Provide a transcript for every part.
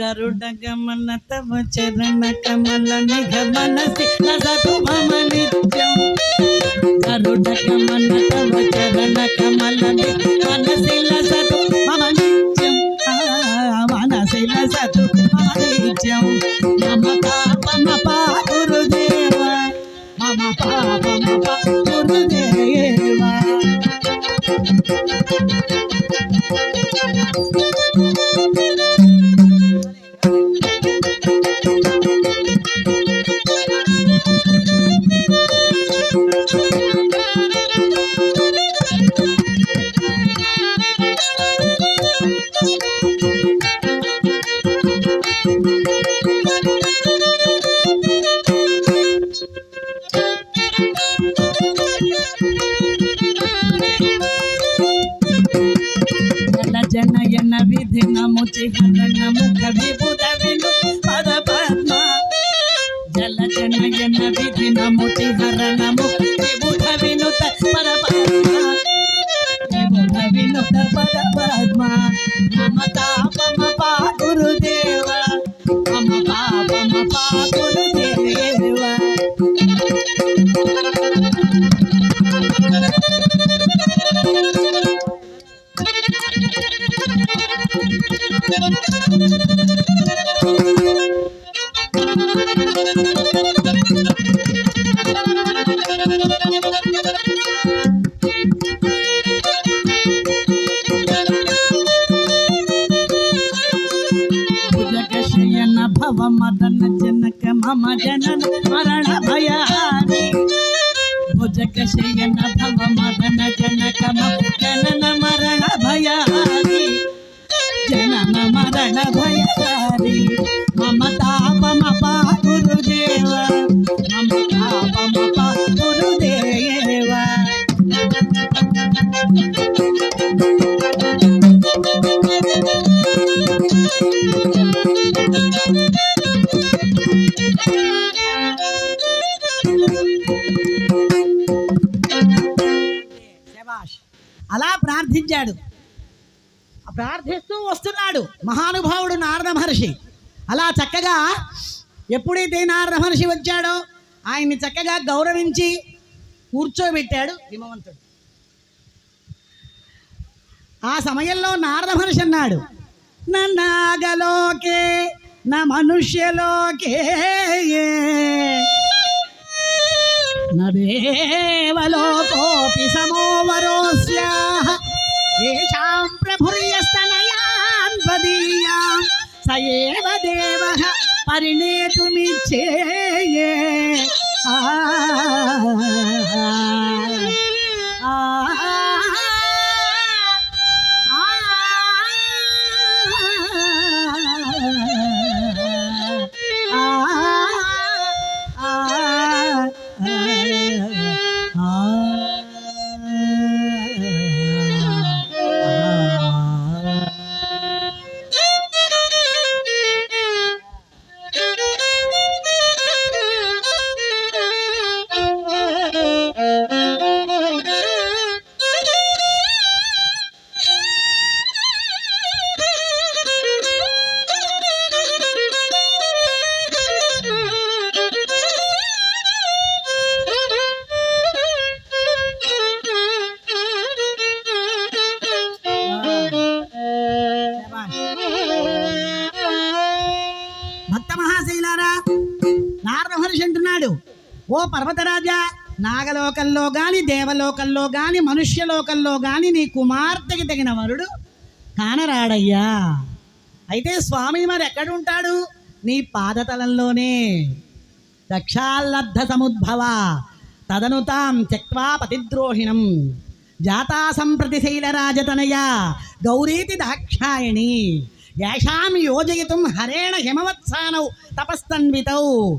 గరుడ గమన తవ చరణ కమల నిఘ మనసి నదతు మమ నిత్యం. గరుడ గమన తవ చరణ కమల నిఘ మనసి నదతు మమ నిత్యం. ఆ, మనసి నదతు మమ నిత్యం. మమ పాపమ పా గురుదేవ మమ పాపమ పా గురుదేవ జల అలా ప్రార్థించాడు. ప్రార్థిస్తూ వస్తున్నాడు. మహానుభావుడు నారద మహర్షి. అలా చక్కగా ఎప్పుడైతే నారద మహర్షి వచ్చాడో ఆయన్ని చక్కగా గౌరవించి కూర్చోబెట్టాడు హిమవంతుడు. ఆ సమయంలో నారద మహర్షి అన్నాడు నాగలోకే నా మనుష్యలోకే నదేవలోకోపి సమోవరోస్యాహ ఏషాం ప్రభుర్యస్తనయాన్ పరిణేతుమిచ్చే ఆ కానీ గాని దేవలోకంలో గాని మనుష్యలోకంలో గాని నీ కుమార్తెకి తగిన వరుడు కానరాడయ్యా. అయితే స్వామి మరి ఎక్కడుంటాడు? నీ పాదతలంలోనే. దక్షాల్లబ్ధ సముద్భవ. తదను తాం త్యక్వా పతిద్రోహిణం. జాతా సంప్రతి శైలరాజతనయ గౌరీతి దాక్షాయణి. యాషాం యోజయితుం హరేణ హిమవత్సానౌ. తపస్తన్వితౌ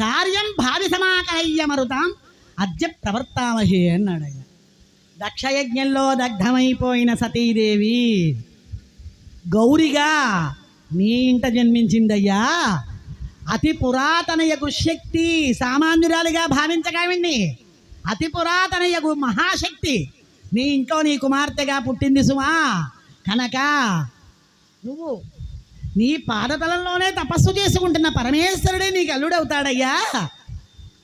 కార్యం భావి సమాకలయ్య మరుతాం. అద్య ప్రవర్తామహే అన్నాడు ఆయన. దక్షయజ్ఞంలో దగ్ధమైపోయిన సతీదేవి గౌరిగా నీ ఇంట జన్మించిందయ్యా. అతి పురాతనయగు శక్తి సామాన్యురాలిగా భావించగావిండి అతి పురాతనయగు మహాశక్తి. నీ ఇంట్లో నీ కుమార్తెగా పుట్టింది సుమా. కనుక నువ్వు నీ పాదతలంలోనే తపస్సు చేసుకుంటున్న పరమేశ్వరుడే నీకు అల్లుడవుతాడయ్యా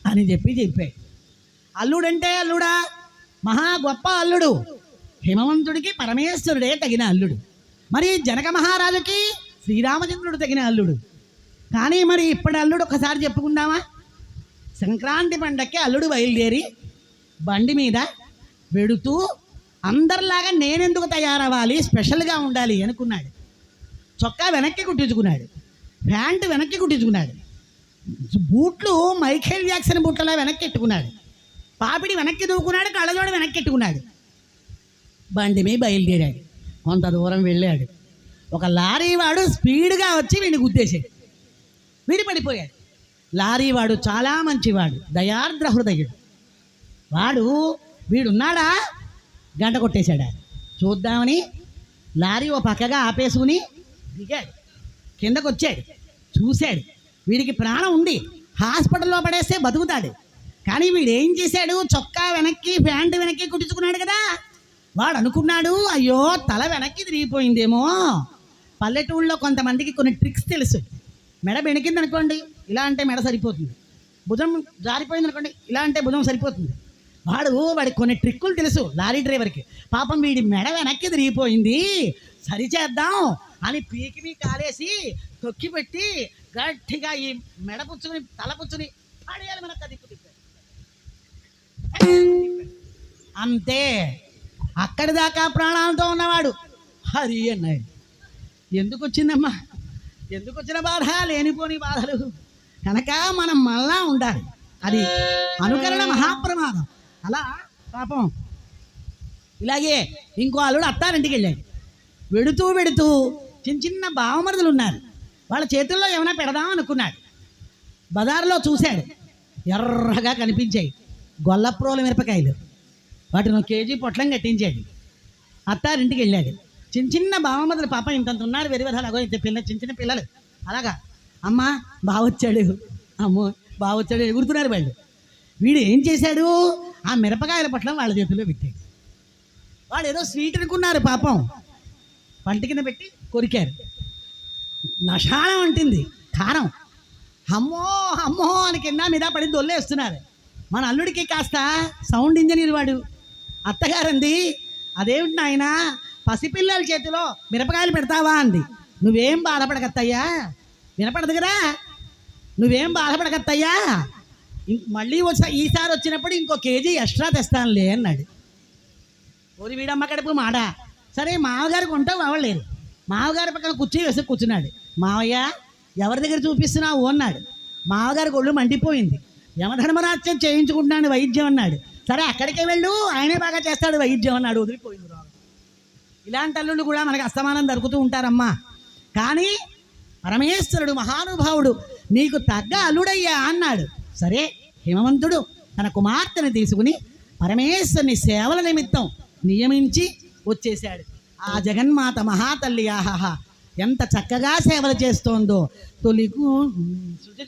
అని చెప్పి చెప్పాయి అల్లుడంటే అల్లుడా మహా గొప్ప అల్లుడు. హిమవంతుడికి పరమేశ్వరుడే తగిన అల్లుడు. మరి జనక మహారాజుకి శ్రీరామచంద్రుడు తగిన అల్లుడు. కానీ మరి ఇప్పటి అల్లుడు ఒకసారి చెప్పుకుందామా? సంక్రాంతి పండక్కి అల్లుడు బయలుదేరి బండి మీద వెడుతూ అందరిలాగా నేనెందుకు తయారవ్వాలి? స్పెషల్గా ఉండాలి అనుకున్నాడు. చొక్కా వెనక్కి కుట్టించుకున్నాడు. ప్యాంటు వెనక్కి కుట్టించుకున్నాడు. బూట్లు మైఖేల్ జాక్సన్ బూట్లలా వెనక్కి ఎట్టుకున్నాడు. పాపిడి వెనక్కి దూకున్నాడు కళ్ళజోడు వెనక్కెట్టుకున్నాడు బండి మీద బయలుదేరాడు. కొంత దూరం వెళ్ళాడు. ఒక లారీ వాడు స్పీడ్గా వచ్చి వీడిని గుద్దేశాడు. వీడి పడిపోయాడు లారీ వాడు చాలా మంచివాడు దయార్ద్ర హృదయుడు. వాడు వీడున్నాడా? గంట కొట్టేశాడా? చూద్దామని లారీ ఓ పక్కగా ఆపేసుకుని దిగాడు. కిందకు వచ్చాడు చూశాడు. వీడికి ప్రాణం ఉంది. హాస్పిటల్లో పడేస్తే బతుకుతాడు. కానీ వీడు ఏం చేశాడు? చొక్కా వెనక్కి ప్యాంటు వెనక్కి కుట్టించుకున్నాడు కదా. వాడు అనుకున్నాడు అయ్యో తల వెనక్కి తిరిగిపోయిందేమో. పల్లెటూళ్ళలో కొంతమందికి కొన్ని ట్రిక్స్ తెలుసు. మెడ బెణికింది అనుకోండి ఇలా అంటే మెడ సరిపోతుంది. భుజం జారిపోయింది అనుకోండి ఇలా అంటే భుజం సరిపోతుంది. వాడు వాడికి కొన్ని ట్రిక్కులు తెలుసు లారీ డ్రైవర్కి. పాపం వీడి మెడ వెనక్కి తిరిగిపోయింది సరిచేద్దాం అని పీకి మీ కాలేసి తొక్కి పెట్టి గట్టిగా ఈ మెడ పుచ్చుని తల పుచ్చుని పడేయాలి మనకు అది. అంతే. అక్కడి దాకా ప్రాణాలతో ఉన్నవాడు. హరి అన్నాడు ఎందుకు వచ్చిందమ్మా ఎందుకు వచ్చిన బాధ? లేనిపోని బాధలు. కనుక మనం మళ్ళా ఉండాలి. అది అనుకరణ మహాప్రమాదం. అలా పాపం. ఇలాగే ఇంకో అల్లుడు అత్తారింటికి వెళ్ళాడు. వెడుతూ వెడుతూ చిన్న చిన్న బావమరుదులు ఉన్నారు. వాళ్ళ చేతుల్లో ఏమైనా పెడదాం అనుకున్నాడు. బజార్లో చూశాడు. ఎర్రగా కనిపించాయి. గొల్లప్రోల మిరపకాయలు. వాటిని ఒక కేజీ పొట్లం కట్టించేది. అత్తారింటికి వెళ్ళాడు చిన్న చిన్న బావమరుదులు పాప ఇంతంత ఉన్నారు వెరి అలాగో అగో ఇంత పిల్ల చిన్న చిన్న పిల్లలు. అలాగా అమ్మ బావొచ్చాడు. అమ్మో బావొచ్చాడు ఎగురుతున్నారు వాళ్ళు. వీడు ఏం చేశాడు? ఆ మిరపకాయల పొట్లం వాళ్ళ చేతిలో పెట్టాడు. వాళ్ళు ఏదో స్వీట్ అనుకున్నారు పాపం. పంట కింద పెట్టి కొరికారు. నషాణం అంటుంది. కారం. అమ్మో అమ్మో అని కింద మీద పడి దొల్లేస్తున్నారు. మన అల్లుడికి కాస్త సౌండ్ ఇంజనీర్ వాడు. అత్తగారంది అదేమిటి నాయన పసిపిల్లల చేతిలో మిరపకాయలు పెడతావా? అంది. నువ్వేం బాధపడకత్తయ్యా? వినపడదు కదా. నువ్వేం బాధపడకత్తయ్యా? మళ్ళీ వచ్చా ఈసారి వచ్చినప్పుడు ఇంకో కేజీ ఎక్స్ట్రా తెస్తానులే అన్నాడు. ఓరి వీడమ్మ కడుపు మాడ. సరే మామగారికి ఉంటావు అవ్వలేదు మామగారి పక్కన కుర్చీ వేసి కూర్చున్నాడు. మావయ్య ఎవరి దగ్గర చూపిస్తున్నావు? అన్నాడు. మామగారికి ఒళ్ళు మండిపోయింది. యమధర్మరాజ్యం చేయించుకుంటున్నాడు వైద్యం అన్నాడు. సరే అక్కడికే వెళ్ళు ఆయనే బాగా చేస్తాడు వైద్యం అన్నాడు. వదిలిపోయింది రోగం. ఇలాంటి అల్లుళ్ళు కూడా మనకు అస్తమానం దొరుకుతూ ఉంటారమ్మా. కానీ పరమేశ్వరుడు మహానుభావుడు నీకు తగ్గ అల్లుడయ్యా అన్నాడు. సరే హిమవంతుడు తన కుమార్తెను తీసుకుని పరమేశ్వరుని సేవల నిమిత్తం నియమించి వచ్చేశాడు. ఆ జగన్మాత మహాతల్లి ఆహాహా. ఎంత చక్కగా సేవలు చేస్తోందో. తొలికు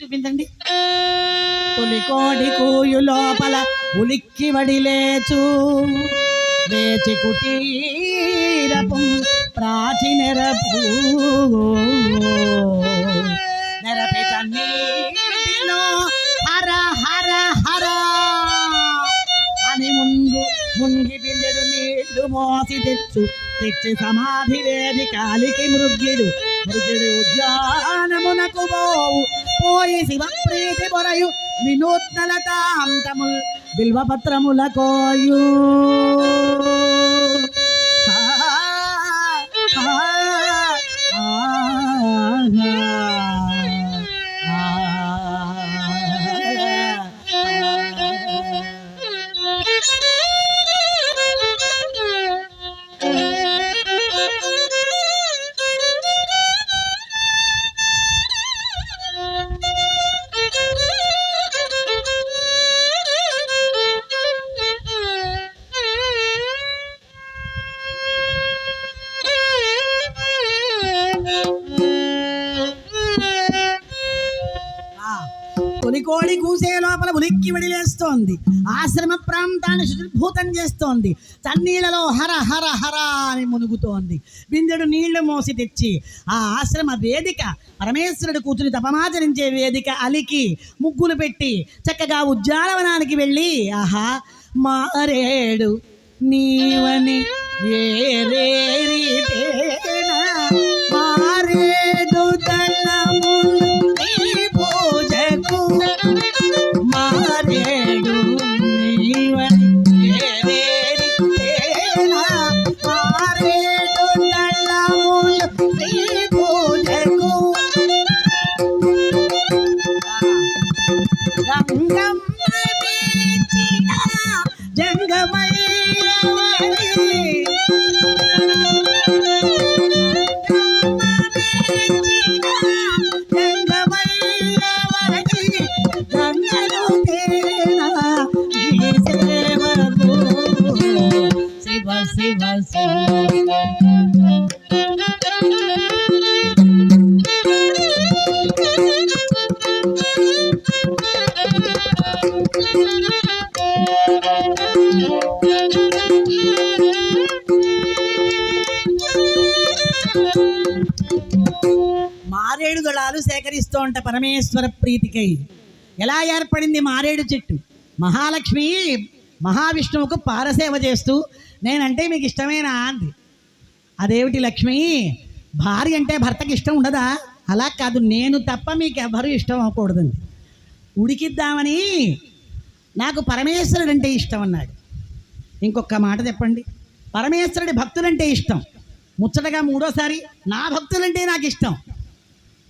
చూపించండి. తొలికోడి కూయు లోపల ఉలిక్కి వడిలేచు. లేచి కుటీరపు ప్రాచి మోసి తెచ్చు తెచ్చి సమాధి వేది కాలికి మృగ్యుడు మృగ్యుడి ఉద్యానమునకు పోవు. పోయి శివ ప్రీతి పొరయు. వినూత్నలతాంతముల్. బిల్వపత్రముల కోయూ. చేస్తోంది. ఆశ్రమ ప్రాంతాన్ని శుద్ధిభూతం చేస్తోంది. తన్నీళ్ళలో హర హర హర అని మునుగుతోంది. బిందెడు నీళ్ళు మోసి తెచ్చి ఆ ఆశ్రమ వేదిక పరమేశ్వరుడు కూతురి తపమాచరించే వేదిక అలికి ముగ్గులు పెట్టి చక్కగా ఉద్యానవనానికి వెళ్ళి ఆహా మారేడు నీవని ఏరేరితేనా మారేడు పరమేశ్వర ప్రీతికై. ఎలా ఏర్పడింది మారేడు చెట్టు? మహాలక్ష్మి మహావిష్ణువుకు పారసేవ చేస్తూ నేనంటే మీకు ఇష్టమేనా అంది. అదేమిటి లక్ష్మి? భార్య అంటే భర్తకి ఇష్టం ఉండదా? అలా కాదు నేను తప్ప మీకు ఎవరు ఇష్టం అవ్వకూడదండి ఉడికిద్దామని నాకు పరమేశ్వరుడు అంటే ఇష్టం అన్నాడు. ఇంకొక మాట చెప్పండి. పరమేశ్వరుడి భక్తులంటే ఇష్టం. ముచ్చటగా మూడోసారి నా భక్తులంటే నాకు ఇష్టం.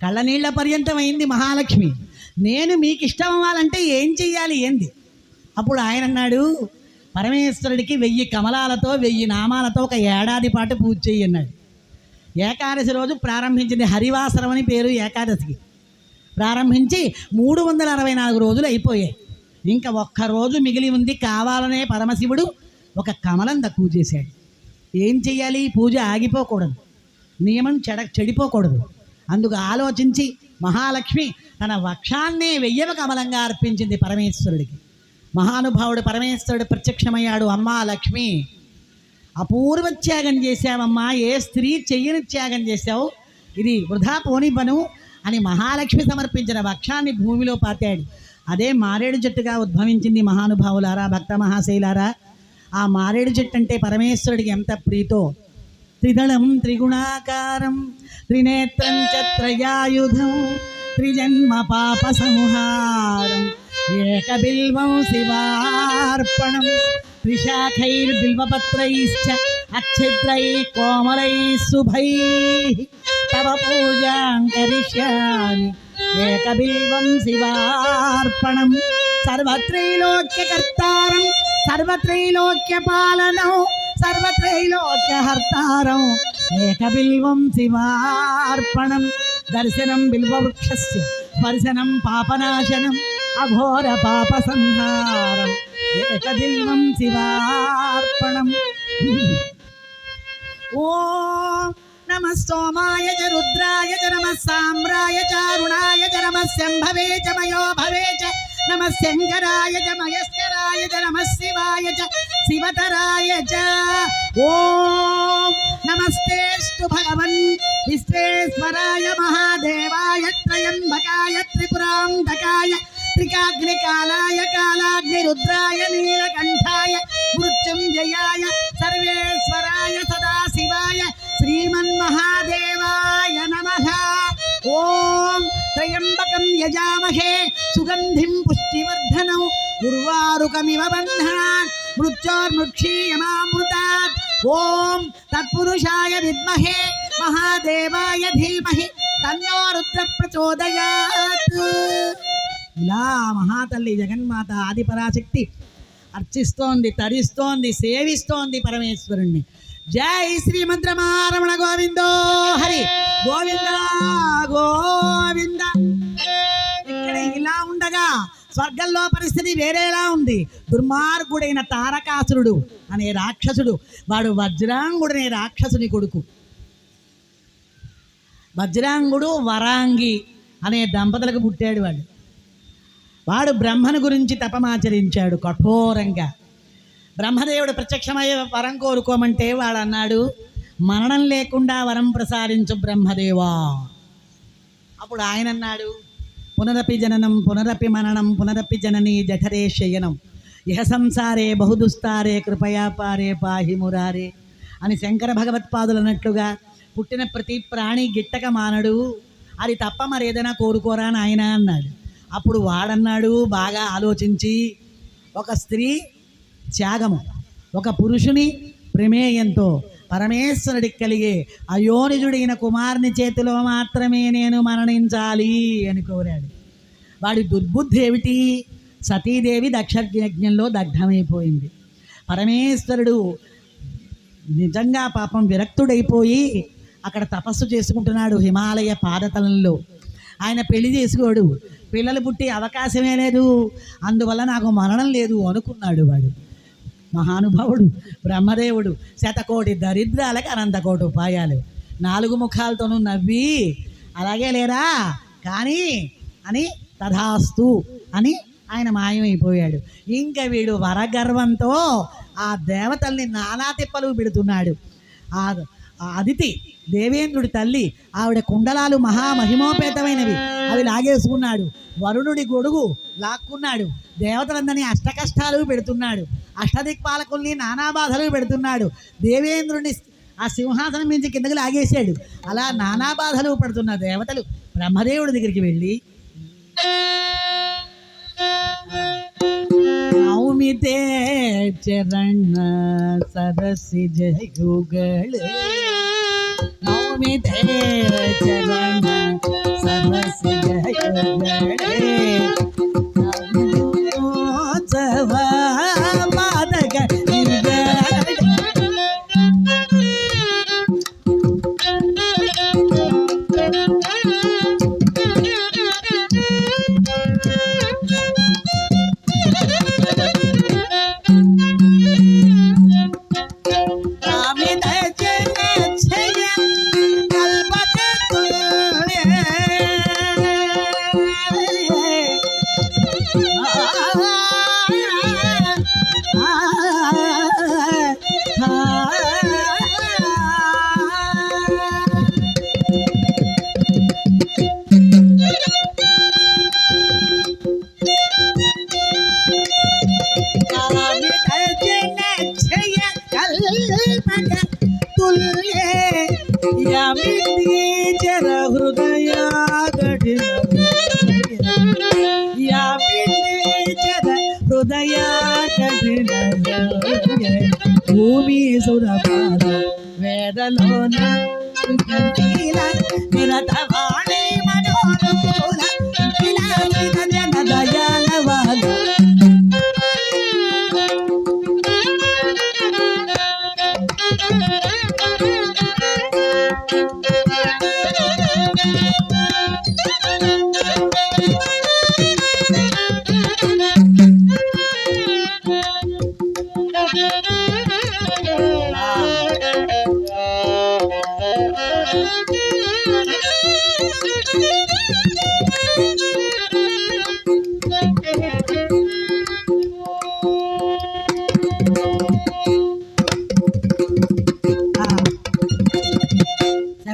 కళ్ళనీళ్ళ పర్యంతమైంది మహాలక్ష్మి. నేను మీకు ఇష్టం అవ్వాలంటే ఏం చెయ్యాలి ఏంది? అప్పుడు ఆయన అన్నాడు పరమేశ్వరుడికి వెయ్యి కమలాలతో వెయ్యి నామాలతో ఒక ఏడాది పాటు పూజ చెయ్యి అన్నాడు. ఏకాదశి రోజు ప్రారంభించింది హరివాసరం అని పేరు ఏకాదశికి. ప్రారంభించి మూడు వందల అరవై నాలుగు రోజులు అయిపోయాయి. ఇంకా ఒక్క రోజు మిగిలి ఉంది కావాలనే పరమశివుడు ఒక కమలం తక్కువ చేశాడు. ఏం చెయ్యాలి? పూజ ఆగిపోకూడదు. నియమం చెడ చెడిపోకూడదు. అందుకు ఆలోచించి మహాలక్ష్మి తన వక్షాన్నే వెయ్యవ కమలంగా అర్పించింది పరమేశ్వరుడికి. మహానుభావుడు పరమేశ్వరుడు ప్రత్యక్షమయ్యాడు అమ్మా లక్ష్మి అపూర్వ త్యాగం చేశావమ్మా ఏ స్త్రీ చెయ్యని త్యాగం చేశావు? ఇది వృధా పోని పను అని మహాలక్ష్మి సమర్పించిన వక్షాన్ని భూమిలో పాతాడు. అదే మారేడు చెట్టుగా ఉద్భవించింది మహానుభావులారా భక్త మహాశైలారా. ఆ మారేడు చెట్టు అంటే పరమేశ్వరుడికి ఎంత ప్రీతో? త్రిదళం త్రిగుణాకారం త్రినేత్రం చ త్రయాయుధం త్రిజన్మ పాప సంహారం ఏకబిల్వం శివార్పణం త్రిశాఖైర్బిల్వపత్రైశ్చ అచ్ఛిద్రై కోమలై శుభై తవ పూజాం కరిష్యామి ఏకబిల్వం శివార్పణం సర్వత్రైలోక్యకర్తారం సర్వత్రైలోక్యపాలనం సర్వత్రైలోక్యహర్తారం ఏకబిల్వం శివార్పణం దర్శనం బిల్వవృక్షస్య స్పర్శనం పాపనాశనం అఘోర పాప సంహారం ఏకబిల్వం శివార్పణం ఓ నమ సోమాయ చ రుద్రాయ చ నమ సామ్రాయ చారుణాయ చ నమ శంభవే చ మయో భవే చ नमः शङ्कराय च महेश्वराय च नमः शिवाय च, शिवतराय च। ॐ नमस्तेऽस्तु भगवन् विश्वेश्वराय महादेवाय, त्रयम्बकाय, त्रिपुराम्बकाय, त्रिकाग्निकालाय, कालाग्निरुद्राय, नीलकण्ठाय, मृत्युञ्जयाय, सर्वेश्वराय सदाशिवाय, श्रीमन्महादेवाय नमः। ఓం త్రయంబకం యజామహే సుగంధిం పుష్టివర్ధనం ఉర్వారుకమివ బంధనాన్ మృత్యోర్మృక్షీయమామృతాత్. ఓం తత్పురుషాయ విద్మహే మహాదేవాయ ధీమహి తన్నో రుద్ర ప్రచోదయాత్ ఇలా మహాతల్లి జగన్మాత ఆదిపరాశక్తి అర్చిస్తోంది తరిస్తోంది సేవిస్తోంది పరమేశ్వరుణ్ణి. జై శ్రీమంత్రమారమణ గోవిందో హరి గోవింద గోవింద. ఇక్కడ ఇలా ఉండగా స్వర్గంలో పరిస్థితి వేరేలా ఉంది. దుర్మార్గుడైన తారకాసురుడు అనే రాక్షసుడు వాడు వజ్రాంగుడనే రాక్షసుని కొడుకు. వజ్రాంగుడు వరాంగి అనే దంపతులకు పుట్టాడు వాడు. వాడు బ్రహ్మను గురించి తపమాచరించాడు కఠోరంగా. బ్రహ్మదేవుడు ప్రత్యక్షమయ్యే వరం కోరుకోమంటే వాడు అన్నాడు మరణం లేకుండా వరం ప్రసాదించు బ్రహ్మదేవా. అప్పుడు ఆయన అన్నాడు పునరపి జననం పునరపి మరణం పునరపి జనని జఠరే శయనం. ఇహ సంసారే బహుదుస్తారే కృపయా పారే పాహి మురారే అని శంకర భగవత్పాదులు అన్నట్లుగా పుట్టిన ప్రతి ప్రాణి గిట్టక మానడు అది తప్ప మరి ఏదైనా కోరుకోరా ఆయన అన్నాడు. అప్పుడు వాడన్నాడు బాగా ఆలోచించి ఒక స్త్రీ త్యాగము. ఒక పురుషుని ప్రమేయంతో పరమేశ్వరుడికి కలిగే అయోనిజుడైన కుమారుని చేతిలో మాత్రమే నేను మరణించాలి అని కోరాడు. వాడి దుర్బుద్ధి ఏమిటి? సతీదేవి దక్షయజ్ఞంలో దగ్ధమైపోయింది. పరమేశ్వరుడు నిజంగా పాపం విరక్తుడైపోయి అక్కడ తపస్సు చేసుకుంటున్నాడు హిమాలయ పాదతలంలో. ఆయన పెళ్ళి చేసుకోడు. పిల్లలు పుట్టే అవకాశమే లేదు. అందువల్ల నాకు మరణం లేదు అనుకున్నాడు వాడు. మహానుభావుడు బ్రహ్మదేవుడు శతకోటి దరిద్రాలకి అనంతకోటి ఉపాయాలు. నాలుగు ముఖాలతోనూ నవ్వి అలాగే లేరా? కానీ అని తథాస్తు అని ఆయన మాయమైపోయాడు. ఇంకా వీడు వరగర్వంతో ఆ దేవతల్ని నానా తిప్పలు పెడుతున్నాడు. ఆ ఆ అదితి దేవేంద్రుడి తల్లి ఆవిడ కుండలాలు మహామహిమోపేతమైనవి. అవి లాగేసుకున్నాడు. వరుణుడి గొడుగు లాక్కున్నాడు. దేవతలందరినీ అష్టకష్టాలు పెడుతున్నాడు. అష్టదిక్పాలకుల్ని నానా బాధలు పెడుతున్నాడు. దేవేంద్రుడిని ఆ సింహాసనం మించి కిందకి లాగేశాడు. అలా నానా బాధలు పడుతున్న దేవతలు బ్రహ్మదేవుడి దగ్గరికి వెళ్ళి నౌమితే చరణ సరసి జయుగళ నౌమితే చరణ సరసి జయుగళ భూమి సురపాద వేదలోన సుఖీల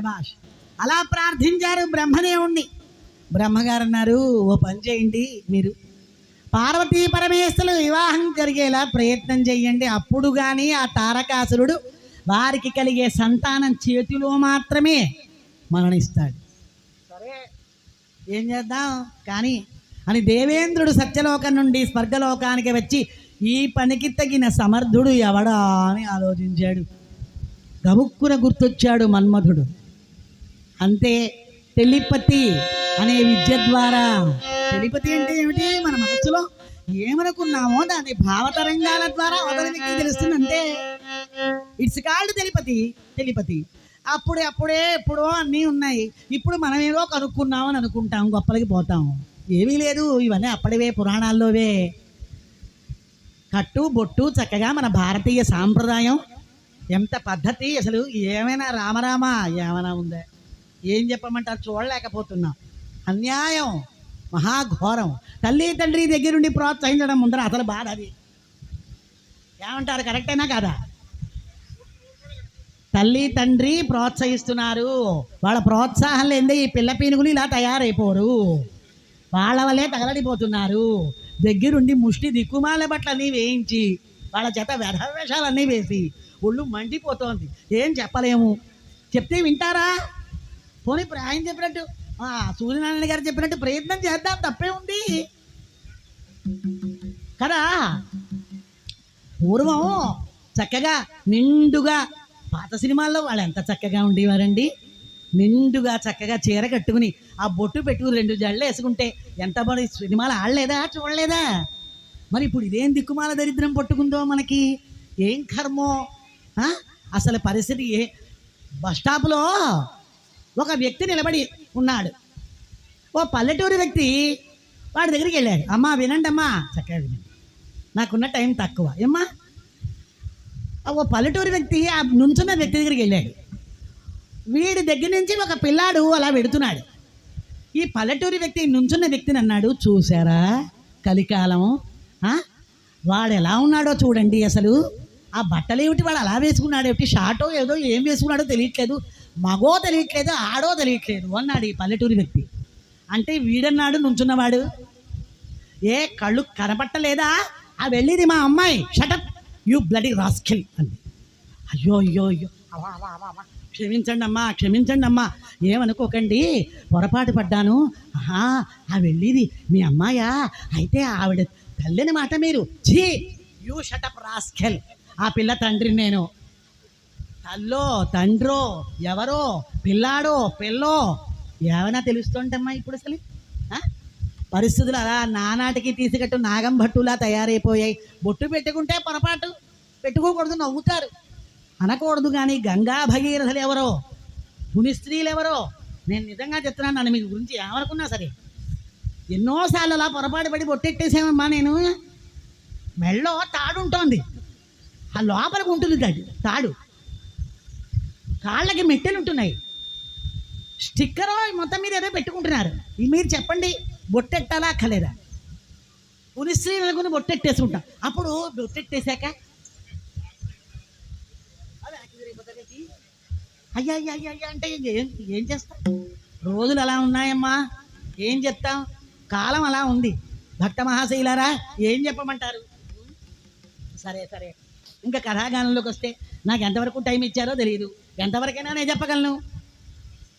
శభాష్ అలా ప్రార్థించారు బ్రహ్మదేవుణ్ణి. బ్రహ్మగారు అన్నారు ఓ పని చేయండి మీరు. పార్వతీ పరమేశ్వరులు వివాహం జరిగేలా ప్రయత్నం చేయండి అప్పుడు కానీ ఆ తారకాసురుడు వారికి కలిగే సంతానం చేతిలో మాత్రమే మరణిస్తాడు. సరే. ఏం చేద్దాం? కానీ అని దేవేంద్రుడు సత్యలోకం నుండి స్వర్గలోకానికి వచ్చి ఈ పనికి తగిన సమర్థుడు ఎవడా? అని ఆలోచించాడు. గబుక్కున గుర్తొచ్చాడు మన్మధుడు. అంతే. టెలిపతి అనే విద్య ద్వారా. టెలిపతి అంటే ఏమిటి? మన మనస్సులో ఏమనుకున్నామో దాని భావతరంగాల ద్వారా అవతలికి తెలుస్తుంది అంతే ఇట్స్ కాల్డ్ తెలిపతి తెలిపతి అప్పుడే అప్పుడే ఎప్పుడో అన్నీ ఉన్నాయి. ఇప్పుడు మనం ఏదో కనుక్కున్నామని అనుకుంటాం గొప్పలకి పోతాం. ఏమీ లేదు ఇవన్నీ అప్పటివే పురాణాల్లోవే. కట్టు బొట్టు చక్కగా మన భారతీయ సాంప్రదాయం. ఎంత పద్ధతి అసలు ఏమైనా రామరామ ఏమైనా ఉందా? ఏం చెప్పమంటారు? చూడలేకపోతున్నా. అన్యాయం. మహాఘోరం. తల్లి తండ్రి దగ్గరుండి ప్రోత్సహించడం ముందర అసలు బాధ అది. ఏమంటారు? కరెక్టేనా కాదా? తల్లి తండ్రి ప్రోత్సహిస్తున్నారు. వాళ్ళ ప్రోత్సాహం లేదే ఈ పిల్ల పీనుగులు ఇలా తయారైపోరు. వాళ్ళ వల్లే తగలడిపోతున్నారు. దగ్గరుండి ముష్టి దిక్కుమాల బట్టలన్నీ వేయించి వాళ్ళ చేత వ్యధవేషాలన్నీ వేసి ఒళ్ళు మండిపోతోంది. ఏం చెప్పలేము. చెప్తే వింటారా? పోనీ ఇప్పుడు ఆయన చెప్పినట్టు ఆ, సూర్యనారాయణ గారు చెప్పినట్టు ప్రయత్నం చేద్దాం తప్పే ఉంది. కదా? పూర్వం చక్కగా నిండుగా పాత సినిమాల్లో వాళ్ళు ఎంత చక్కగా ఉండేవారండి? నిండుగా చక్కగా చీర కట్టుకుని ఆ బొట్టు పెట్టుకుని రెండు జళ్ళు వేసుకుంటే ఎంత మరి సినిమాలు ఆడలేదా చూడలేదా? మరి ఇప్పుడు ఇదేం దిక్కుమాల దరిద్రం పట్టుకుందో మనకి? ఏం కర్మో? అసలు పరిస్థితి ఏ బస్ స్టాప్లో ఒక వ్యక్తి నిలబడి ఉన్నాడు. ఓ పల్లెటూరు వ్యక్తి వాడి దగ్గరికి వెళ్ళాడు. అమ్మా వినండి అమ్మా. చక్కగా వినండి. నాకున్న టైం తక్కువ. ఏమ్మా? ఓ పల్లెటూరు వ్యక్తి ఆ నుంచున్న వ్యక్తి దగ్గరికి వెళ్ళాడు. వీడి దగ్గర నుంచి ఒక పిల్లాడు అలా పెడుతున్నాడు ఈ పల్లెటూరి వ్యక్తి నుంచున్న వ్యక్తిని అన్నాడు చూసారా కలికాలం. వాడు ఎలా ఉన్నాడో చూడండి అసలు. ఆ బట్టలు ఏమిటి వాడు అలా వేసుకున్నాడు ఏమిటి షార్టో ఏదో ఏం వేసుకున్నాడో తెలియట్లేదు. మగో తెలియట్లేదు ఆడో తెలియట్లేదు అన్నాడు ఈ పల్లెటూరి వ్యక్తి. అంటే వీడన్నాడు నుంచున్నవాడు. ఏ కళ్ళు కనపట్టలేదా? ఆ వెళ్ళేది మా అమ్మాయి. షటప్ యూ బ్లడీ రాస్కెల్ అంది అయ్యో అయ్యో అయ్యో. క్షమించండి అమ్మా క్షమించండి అమ్మా. ఏమనుకోకండి? పొరపాటు పడ్డాను. ఆహా ఆ వెళ్ళిది మీ అమ్మాయా? అయితే ఆవిడ తల్లిని మాట మీరు. ఛీ యూ షటప్ రాస్కెల్ ఆ పిల్ల తండ్రి నేను. తల్లో తండ్రో ఎవరో పిల్లాడో పిల్లో ఏమైనా తెలుస్తుంటమ్మా ఇప్పుడు అసలు? పరిస్థితులు అలా నానాటికి తీసుకట్టు నాగం భట్టులా తయారైపోయాయి. బొట్టు పెట్టుకుంటే పొరపాటు. పెట్టుకోకూడదు నవ్వుతారు. అనకూడదు కానీ గంగా భగీరథులు ఎవరో పునిస్త్రీలు ఎవరో నేను నిజంగా చెప్తున్నాను నన్ను మీ గురించి ఏమనుకున్నా సరే. ఎన్నోసార్లు అలా పొరపాటు పడి బొట్టెట్టేసామమ్మా నేను. మెళ్ళో తాడు ఉంటుంది ఆ లోపలికి ఉంటుంది తాడు. తాడు. కాళ్ళకి మెట్టెలు ఉంటున్నాయి స్టిక్కర్ మొత్తం మీద ఏదో పెట్టుకుంటున్నారు. ఇది మీరు చెప్పండి బొట్టెట్టాలా అక్కలేదా? పునిస్త్రీ అనుకుని బొట్టెట్టేసుకుంటాం. అప్పుడు బొట్టెట్టేశాక? అయ్యా అయ్యా అయ్యా అయ్యా అంటే ఏం ఏం చేస్తాం రోజులు అలా ఉన్నాయమ్మా ఏం చెప్తాం కాలం అలా ఉంది భక్త మహాశైలారా ఏం చెప్పమంటారు సరే సరే ఇంకా కథాగానంలోకి వస్తే నాకు ఎంతవరకు టైం ఇచ్చారో తెలియదు ఎంతవరకైనా నేను చెప్పగలను.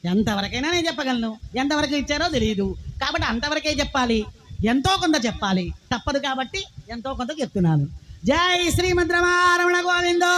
ఎంతవరకైనా నేను చెప్పగలను. ఎంతవరకు ఇచ్చారో తెలియదు కాబట్టి అంతవరకే చెప్పాలి. ఎంతో కొంత చెప్పాలి. తప్పదు కాబట్టి ఎంతో కొంత చెప్తున్నాను. జై శ్రీమద్రమారమణ గోవిందో!